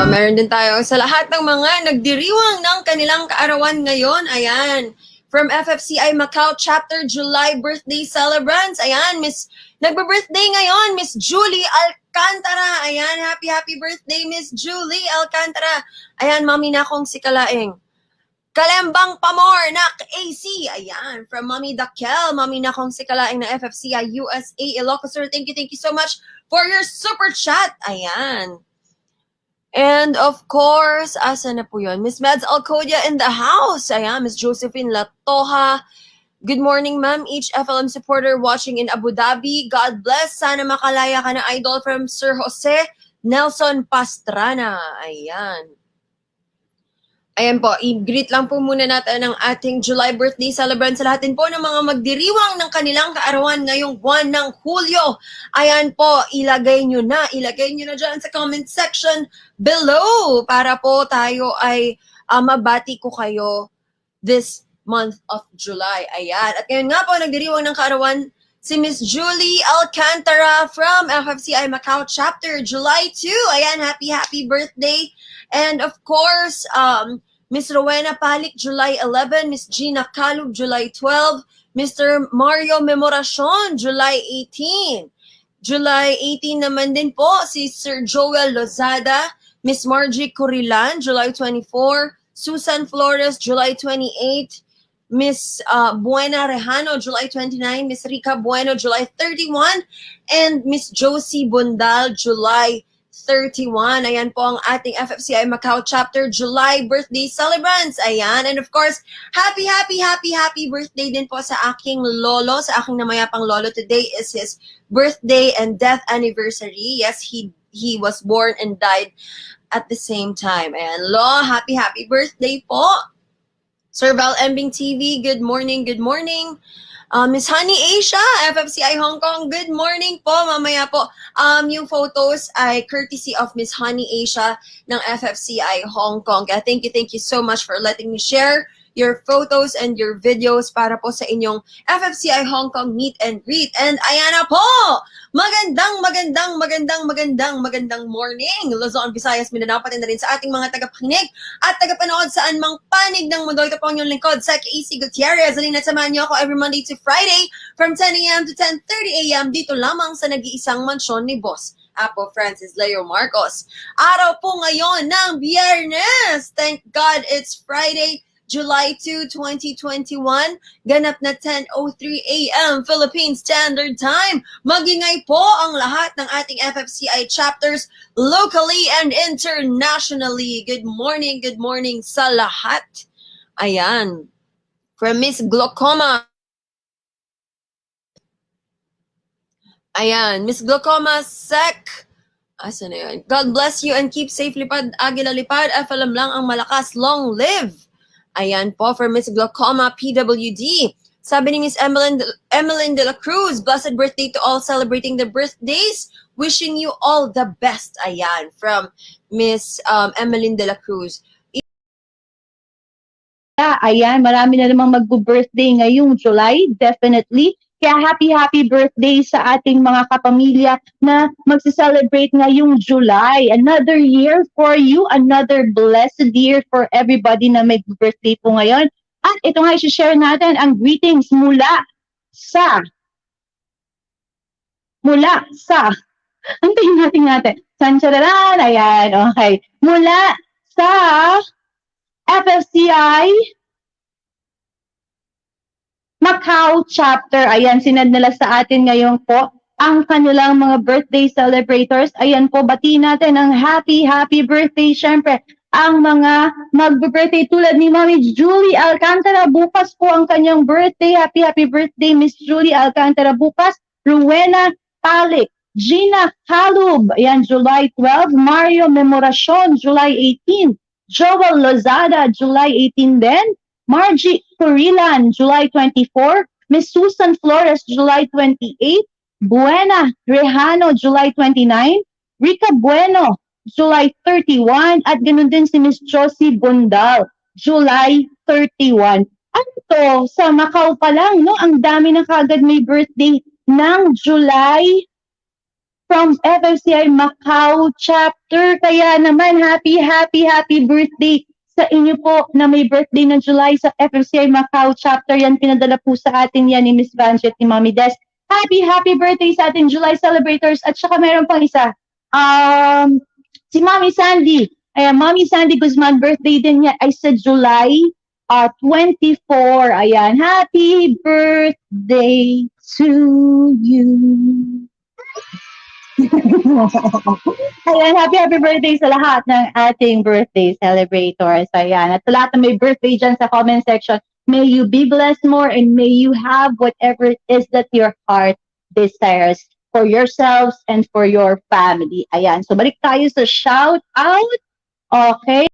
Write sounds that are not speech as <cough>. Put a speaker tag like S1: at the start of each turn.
S1: Uh, meron din tayo sa lahat ng mga nagdiriwang ng kanilang kaarawan ngayon. Ayan. From FFCI Macau Chapter July Birthday Celebrants. Ayan, Miss nagbe-birthday ngayon, Miss Julie Alcantara. Ayan, happy happy birthday Miss Julie Alcantara. Ayan, mami na akong si Kalaeng. Kalembang Pamor, nak AC. Ayan, from Mami Dakel, Mami na akong si Kalaeng ng FFCI USA Ilocos. Thank you, thank you so much for your super chat. Ayan. And of course, asa na po yun? Miss Mads Alcodia in the house. Ayan, Miss Josephine Latoha. Good morning, ma'am. Each FLM supporter watching in Abu Dhabi. God bless. Sana makalaya ka na idol from Sir Jose Nelson Pastrana. Ayan. Ayan po, i-greet lang po muna natin ang ating July birthday celebrant sa lahat din po ng mga magdiriwang ng kanilang kaarawan ngayong buwan ng Hulyo. Ayan po, ilagay nyo na, ilagay nyo na dyan sa comment section below para po tayo ay uh, mabati ko kayo this month of July. Ayan. At ngayon nga po, nagdiriwang ng kaarawan si Miss Julie Alcantara from FFCI Macau Chapter, July 2. Ayan, happy, happy birthday. And of course, um, Miss Rowena Palik, July 11. Miss Gina Calub, July 12. Mr. Mario Memoracion, July 18. July 18 naman din po si Sir Joel Lozada. Miss Margie Curilan, July 24. Susan Flores, July 28. Miss uh, Buena Rejano, July 29. Miss Rica Bueno, July 31. And Miss Josie Bundal, July 31. Ayan po ang ating FFCI Macau Chapter July birthday celebrants. Ayan. And of course, happy, happy, happy, happy birthday din po sa aking lolo, sa aking namayapang lolo. Today is his birthday and death anniversary. Yes, he he was born and died at the same time. Ayan. Lo, happy, happy birthday po. Sir Val Embing TV, good morning, good morning. Uh, Miss Honey Asia, FFCI Hong Kong, good morning po. Mamaya po, um, yung photos ay courtesy of Miss Honey Asia ng FFCI Hong Kong. Kaya thank you, thank you so much for letting me share your photos and your videos para po sa inyong FFCI Hong Kong meet and greet. And ayan po! Magandang, magandang, magandang, magandang, magandang morning! Luzon, Visayas, Mindanao, pati na rin sa ating mga tagapakinig at tagapanood saan mang panig ng mundo. Ito po ang inyong lingkod, Sec AC Gutierrez. Alin at samahan niyo ako every Monday to Friday from 10 a.m. to 10.30 a.m. dito lamang sa nag-iisang mansyon ni Boss. Apo Francis Leo Marcos. Araw po ngayon ng Biyernes. Thank God it's Friday, July 2, 2021. Ganap na 10.03 a.m. Philippine Standard Time. Magingay po ang lahat ng ating FFCI chapters locally and internationally. Good morning, good morning sa lahat. Ayan. From Miss Glaucoma. Ayan, Miss Glaucoma Sec. Asa na yun? God bless you and keep safe lipad, agila lipad. FLM lang ang malakas. Long live. Ayan po for Miss Glaucoma PWD. Sabi ni Miss Emeline, Emeline de la Cruz, blessed birthday to all celebrating the birthdays. Wishing you all the best. Ayan, from Miss um, Emeline de la Cruz.
S2: Ayan, marami na namang mag-birthday ngayong July, definitely. Kaya happy, happy birthday sa ating mga kapamilya na magse-celebrate ngayong July. Another year for you, another blessed year for everybody na may birthday po ngayon. At ito nga, i-share natin ang greetings mula sa mula sa <laughs> antayin natin natin. Sanchararan, ayan, okay. Mula sa FFCI Macau chapter. Ayan, sinad nila sa atin ngayon po ang kanilang mga birthday celebrators. Ayan po, bati natin ang happy, happy birthday. Siyempre, ang mga mag-birthday tulad ni Mami Julie Alcantara. Bukas po ang kanyang birthday. Happy, happy birthday, Miss Julie Alcantara. Bukas, Rowena Palik. Gina Calub, ayan, July 12. Mario Memoracion, July 18. Joel Lozada, July 18 din. Margie Curilan, July 24. Miss Susan Flores, July 28. Buena Rejano, July 29. Rica Bueno, July 31. At ganun din si Miss Josie Bundal, July 31. Ano to? Sa Macau pa lang, no? Ang dami na kagad may birthday ng July from FFCI Macau chapter. Kaya naman, happy, happy, happy birthday sa inyo po na may birthday na July sa FFCI Macau chapter. Yan, pinadala po sa atin yan ni Miss at ni Mami Des. Happy, happy birthday sa ating July celebrators. At saka meron pang isa. Um, si Mami Sandy. Ayan, Mami Sandy Guzman, birthday din niya ay sa July uh, 24. Ayan, happy birthday to you. <laughs> Ayan, happy happy birthday sa lahat ng ating birthday celebrators. Ayan, at sa lahat na may birthday dyan sa comment section, may you be blessed more and may you have whatever it is that your heart desires for yourselves and for your family. Ayan, so balik tayo sa shout out. Okay.